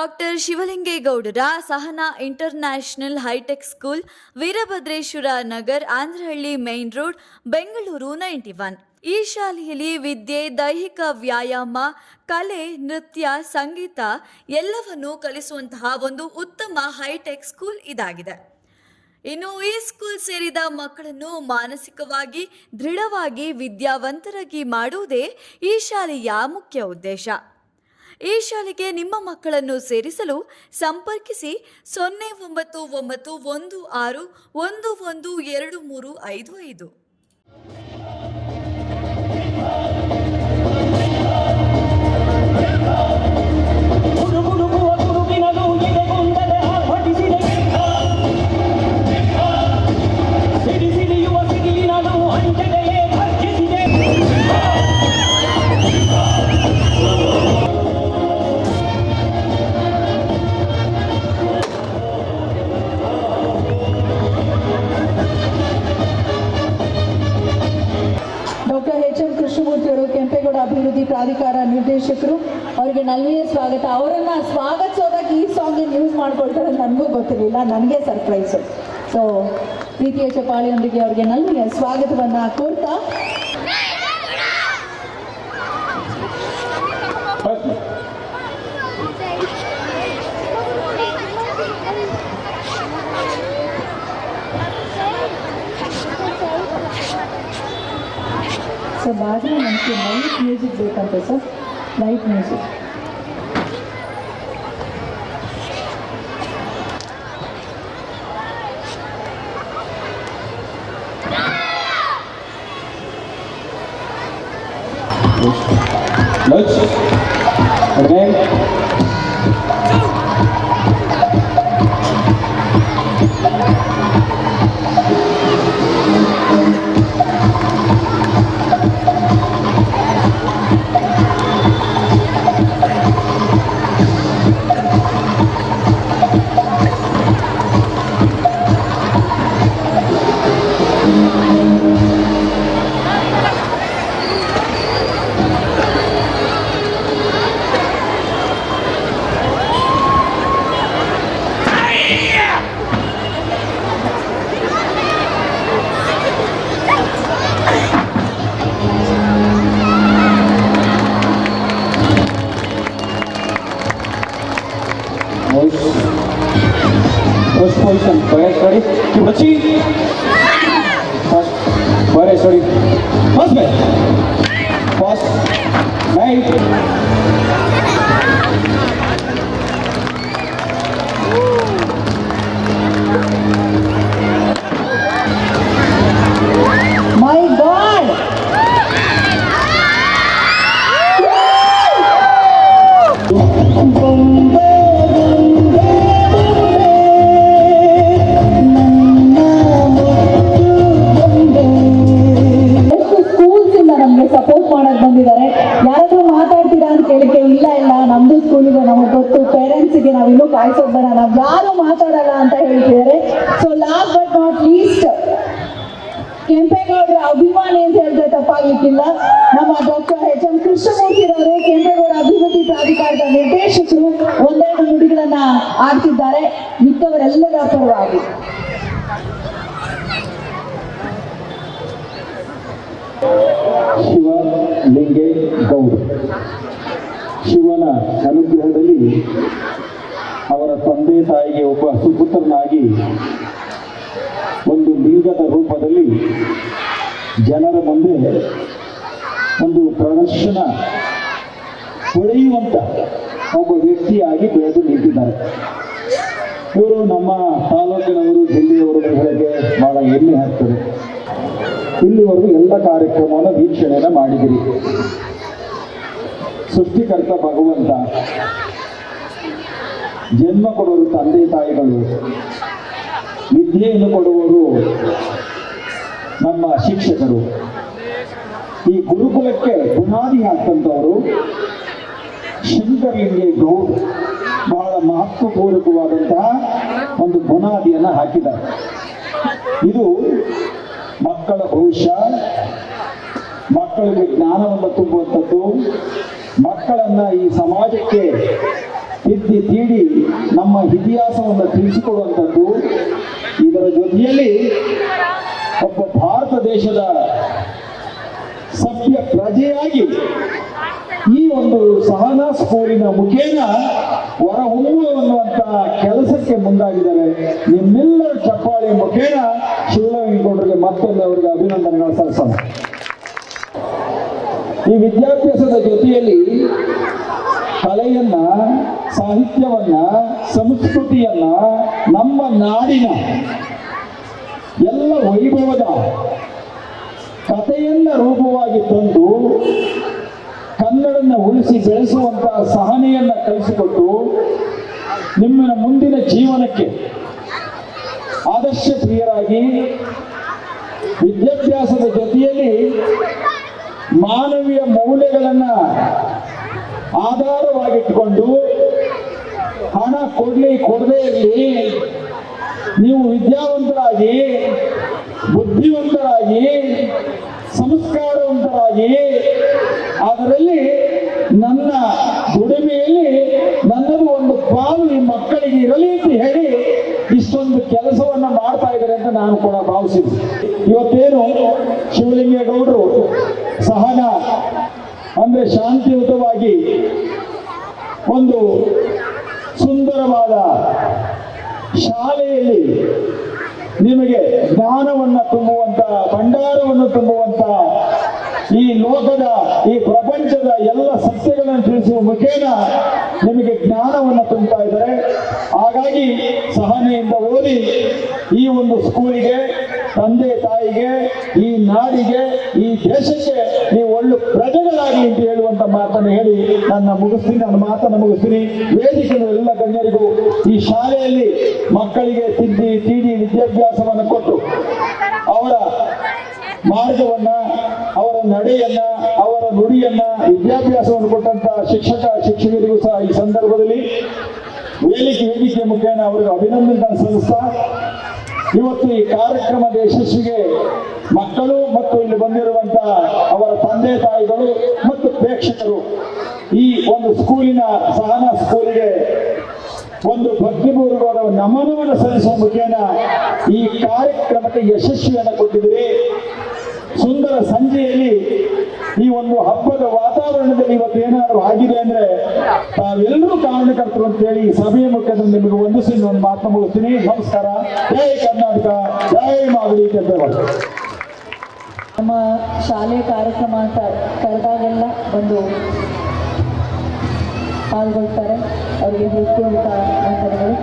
Doctor ಶಿವಲಿಂಗೇಗೌಡರ Sahana international hitech school Veerabhadreshwara Nagar Andrahalli main road, Bengaluru ninety one. ಈ ಶಾಲೆಯಲ್ಲಿ ವಿದ್ಯೆ, ದೈಹಿಕ ವ್ಯಾಯಾಮ, ಕಲೆ, ನೃತ್ಯ, ಸಂಗೀತ ಎಲ್ಲವನ್ನೂ ಕಲಿಸುವಂತಹ ಒಂದು ಉತ್ತಮ ಹೈಟೆಕ್ ಸ್ಕೂಲ್ ಇದಾಗಿದೆ. ಇನ್ನು ಈ ಸ್ಕೂಲ್ ಸೇರಿದ ಮಕ್ಕಳನ್ನು ಮಾನಸಿಕವಾಗಿ ದೃಢವಾಗಿ ವಿದ್ಯಾವಂತರಾಗಿ ಮಾಡುವುದೇ ಈ ಶಾಲೆಯ ಮುಖ್ಯ ಉದ್ದೇಶ. ಈ ಶಾಲೆಗೆ ನಿಮ್ಮ ಮಕ್ಕಳನ್ನು ಸೇರಿಸಲು ಸಂಪರ್ಕಿಸಿ ಸೊನ್ನೆ ಒಂಬತ್ತು ಒಂಬತ್ತು ಒಂದು ಆರು ಒಂದು ಒಂದು ಎರಡು ಮೂರು ಐದು ಐದು. ಪ್ರಾಧಿಕಾರ ನಿರ್ದೇಶಕರು, ಅವರಿಗೆ ನಲ್ವಿಯ ಸ್ವಾಗತ. ಅವರನ್ನ ಸ್ವಾಗತಿಸೋದಕ್ಕೆ ಈ ಸಾಂಗ್ ಯೂಸ್ ಮಾಡ್ಕೊಳ್ತಾರೆ ನನಗೂ ಗೊತ್ತಿರಲಿಲ್ಲ. ನನಗೆ ಸರ್ಪ್ರೈಸ್ ಸೊ ಪ್ರೀತಿಯ ಚಪಾಳಿಯೊಂದಿಗೆ ಅವರಿಗೆ ನಲ್ವಿಯ ಸ್ವಾಗತವನ್ನು ಕೋರ್ತಾ ಬಾಗಿಲು ನನಗೆ ಲೈಟ್ ಮ್ಯೂಸಿಕ್ ಬೇಕಂತೆ ಸರ್ ಲೈಟ್ ಮ್ಯೂಸಿಕ್ Lutz. परेश्वरी की बच्ची। सॉरी बस में। बस। नहीं। ಕೆಂಪೇಗೌಡರ ಅಭಿಮಾನಿ ಅಂತ ಹೇಳಿದ್ರೆ ತಪ್ಪಾಗ್ಲಿಕ್ಕಿಲ್ಲ. ನಮ್ಮ ಡಾಕ್ಟರ್ ಎಚ್ ಎಂ ಕೃಷ್ಣಮೂರ್ತಿರವರು ಕೆಂಪೇಗೌಡ ಅಭಿವೃದ್ಧಿ ಪ್ರಾಧಿಕಾರದ ನಿರ್ದೇಶಕರು ಒಂದೆರಡು ನುಡಿಗಳನ್ನ ಆಡ್ತಿದ್ದಾರೆ. ಮಿಕ್ಕವರೆಲ್ಲರ ಪರವಾಗಿ. ಶಿವಲಿಂಗೇ ಗೌಡ. ಶಿವನ ಅನುಗ್ರಹದಲ್ಲಿ ಅವರ ತಂದೆ ತಾಯಿಗೆ ಒಬ್ಬ ಸುಪುತ್ರನಾಗಿ ಲಿಂಗದ ರೂಪದಲ್ಲಿ ಜನರ ಮುಂದೆ ಒಂದು ಪ್ರದರ್ಶನ ಹೊಳೆಯುವಂತ ಒಬ್ಬ ವ್ಯಕ್ತಿಯಾಗಿ ಬೆಳೆದು ನಿಂತಿದ್ದಾರೆ. ಇವರು ನಮ್ಮ ತಾಲೂಕಿನವರು, ಜಿಲ್ಲೆಯವರು ಹೇಳಕ್ಕೆ ಬಹಳ ಹೆಮ್ಮೆ ಆಗ್ತದೆ. ಇಲ್ಲಿವರೆಗೂ ಎಲ್ಲ ಕಾರ್ಯಕ್ರಮವನ್ನು ವೀಕ್ಷಣೆಯನ್ನು ಮಾಡಿದಿರಿ. ಸೃಷ್ಟಿಕರ್ತ ಭಗವಂತ, ಜನ್ಮ ಕೊಡೋರು ತಂದೆ ತಾಯಿಗಳು ವಿದ್ಯೆಯನ್ನು ಕೊಡುವವರು ನಮ್ಮ ಶಿಕ್ಷಕರು. ಈ ಗುರುಕುಲಕ್ಕೆ ಬುನಾದಿ ಹಾಕಂತವರು ಶಂಕರಲಿಂಗೆ ಗೌಡ್ ಬಹಳ ಮಹತ್ವಪೂರ್ವಕವಾದಂತಹ ಒಂದು ಬುನಾದಿಯನ್ನ ಹಾಕಿದ್ದಾರೆ. ಇದು ಮಕ್ಕಳ ಭವಿಷ್ಯ, ಮಕ್ಕಳಿಗೆ ಜ್ಞಾನವನ್ನು ತುಂಬುವಂಥದ್ದು, ಮಕ್ಕಳನ್ನ ಈ ಸಮಾಜಕ್ಕೆ ತಿದ್ದಿ ತೀಡಿ ನಮ್ಮ ಇತಿಹಾಸವನ್ನು ತಿಳಿಸಿಕೊಡುವಂಥದ್ದು ಇದರ ಜೊತೆಯಲ್ಲಿ ಒಬ್ಬ ಭಾರತ ದೇಶದ ಸಭ್ಯ ಪ್ರಜೆಯಾಗಿ ಈ ಒಂದು ಸಹನಾ ಸ್ಕೂಲಿನ ಮುಖೇನ ಹೊರ ಹೊಮ್ಮುವಂತ ಕೆಲಸಕ್ಕೆ ಮುಂದಾಗಿದ್ದಾರೆ. ನಿಮ್ಮೆಲ್ಲರ ಚಪ್ಪಾಳಿ ಮುಖೇನ ಶಿವಲಿಂಗೇಗೌಡರಿಗೆ ಮತ್ತೊಮ್ಮೆ ಅವರಿಗೆ ಅಭಿನಂದನೆಗಳು ಸಲ್ಲಿಸೋಣ. ಈ ವಿದ್ಯಾಭ್ಯಾಸದ ಜೊತೆಯಲ್ಲಿ ಕಲೆಯನ್ನ ಸಾಹಿತ್ಯವನ್ನ, ಸಂಸ್ಕೃತಿಯನ್ನ, ನಮ್ಮ ನಾಡಿನ ಎಲ್ಲ ವೈಭವದ ಕಥೆಯನ್ನ ರೂಪವಾಗಿ ತಂದು ಕನ್ನಡನ್ನ ಉಳಿಸಿ ಬೆಳೆಸುವಂತಹ ಸಹನೆಯನ್ನ ಕಲಿಸಿಕೊಟ್ಟು ನಿಮ್ಮ ಮುಂದಿನ ಜೀವನಕ್ಕೆ ಆದರ್ಶ ಪ್ರಿಯರಾಗಿ ವಿದ್ಯಾಭ್ಯಾಸದ ಜೊತೆಯಲ್ಲಿ ಮಾನವೀಯ ಮೌಲ್ಯಗಳನ್ನ ಆಧಾರವಾಗಿಟ್ಟುಕೊಂಡು ಹಣ ಕೊಡ್ಲಿ ಕೊಡದೇ ಇರಲಿ ನೀವು ವಿದ್ಯಾವಂತರಾಗಿ, ಬುದ್ಧಿವಂತರಾಗಿ, ಸಂಸ್ಕಾರವಂತರಾಗಿ, ಅದರಲ್ಲಿ ನನ್ನ ದುಡಿಮೆಯಲ್ಲಿ ನನ್ನದು ಒಂದು ಪಾಲು ಈ ಮಕ್ಕಳಿಗೆ ಇರಲಿ ಅಂತ ಹೇಳಿ ಇಷ್ಟೊಂದು ಕೆಲಸವನ್ನ ಮಾಡ್ತಾ ಇದ್ದಾರೆ ಅಂತ ನಾನು ಕೂಡ ಭಾವಿಸಿದ್ದೆ ಇವತ್ತೇನು ಶಿವಲಿಂಗೇಗೌಡರು ಸಹನ ಅಂದ್ರೆ ಶಾಂತಿಯುತವಾಗಿ ಒಂದು ಸುಂದರವಾದ ಶಾಲೆಯಲ್ಲಿ ನಿಮಗೆ ಜ್ಞಾನವನ್ನ ತುಂಬುವಂತ, ಭಂಡಾರವನ್ನು ತುಂಬುವಂತ ಈ ಲೋಕದ, ಈ ಪ್ರಪಂಚದ ಎಲ್ಲ ಸತ್ಯಗಳನ್ನು ತಿಳಿಸುವ ಮುಖೇನ ನಿಮಗೆ ಜ್ಞಾನವನ್ನು ತುಂಬುತ್ತಾ ಇದ್ದಾರೆ. ಹಾಗಾಗಿ ಸಹನೆಯಿಂದ ಓದಿ ಈ ಒಂದು ಸ್ಕೂಲಿಗೆ ತಂದೆ ತಾಯಿಗೆ, ಈ ನಾಡಿಗೆ, ಈ ದೇಶಕ್ಕೆ ನೀವು ಒಳ್ಳೆ ಪ್ರಜೆಗಳಾಗಿ ಅಂತ ಹೇಳುವಂತ ಮಾತನ್ನು ಹೇಳಿ ನನ್ನ ಮುಗಿಸ್ತೀನಿ, ನನ್ನ ಮಾತನ್ನು ಮುಗಿಸ್ತೀನಿ. ವೇದಿಕೆಯ ಎಲ್ಲ ಗಣ್ಯರಿಗೂ ಈ ಶಾಲೆಯಲ್ಲಿ ಮಕ್ಕಳಿಗೆ ತಿದ್ದಿ ತೀಡಿ ವಿದ್ಯಾಭ್ಯಾಸವನ್ನು ಕೊಟ್ಟು ಅವರ ಮಾರ್ಗವನ್ನ, ಅವರ ನಡೆಯನ್ನ, ಅವರ ನುಡಿಯನ್ನ, ವಿದ್ಯಾಭ್ಯಾಸವನ್ನು ಕೊಟ್ಟಂತ ಶಿಕ್ಷಕ, ಶಿಕ್ಷಕರಿಗೂ ಸಹ ಈ ಸಂದರ್ಭದಲ್ಲಿ ವೇದಿಕೆ ವೇದಿಕೆ ಮುಖೇನ ಅವರಿಗೆ ಅಭಿನಂದನೆ ಸಲ್ಲಿಸ್ತಾ ಇವತ್ತು ಈ ಕಾರ್ಯಕ್ರಮದ ಯಶಸ್ವಿಗೆ ಮಕ್ಕಳು ಮತ್ತು ಇಲ್ಲಿ ಬಂದಿರುವಂತಹ ಅವರ ತಂದೆ ತಾಯಿಗಳು ಮತ್ತು ಪ್ರೇಕ್ಷಕರು ಈ ಒಂದು ಸ್ಕೂಲಿನ ಸಹನಾ ಸ್ಕೂಲಿಗೆ ಒಂದು ಭಕ್ತಿಪೂರ್ವಕವಾದ ನಮನವನ್ನು ಸಲ್ಲಿಸುವ ಮುಖೇನ ಈ ಕಾರ್ಯಕ್ರಮಕ್ಕೆ ಯಶಸ್ವಿಯನ್ನು ಕೊಟ್ಟಿದ್ದೀರಿ. ಸುಂದರ ಸಂಜೆಯಲ್ಲಿ ಈ ಒಂದು ಹಬ್ಬದ ವಾತಾವರಣದಲ್ಲಿ ಇವತ್ತು ಏನಾದರೂ ಆಗಿದೆ ಅಂದ್ರೆ ತಾವೆಲ್ಲರೂ ಕಾರಣಕರ್ತರು ಅಂತ ಹೇಳಿ ಸಭೆಯ ಮುಖ್ಯದ ನಿಮಗೆ ಒಂದು ಸಿನ್ ಒಂದು ಮಾತನ್ನು ಮುಗಿಸ್ತೀನಿ. ನಮಸ್ಕಾರ. ಜೈ ಕರ್ನಾಟಕ. ಜೈ ಮಾಗಡಿ ನಮ್ಮ ಶಾಲೆ ಕಾರ್ಯಕ್ರಮ ಅಂತ ಕರೆದಾಗೆಲ್ಲ ಒಂದು ಪಾಲ್ಗೊಳ್ತಾರೆ. ಅವರಿಗೆ ಅಂತ ವಂದನೆಗಳು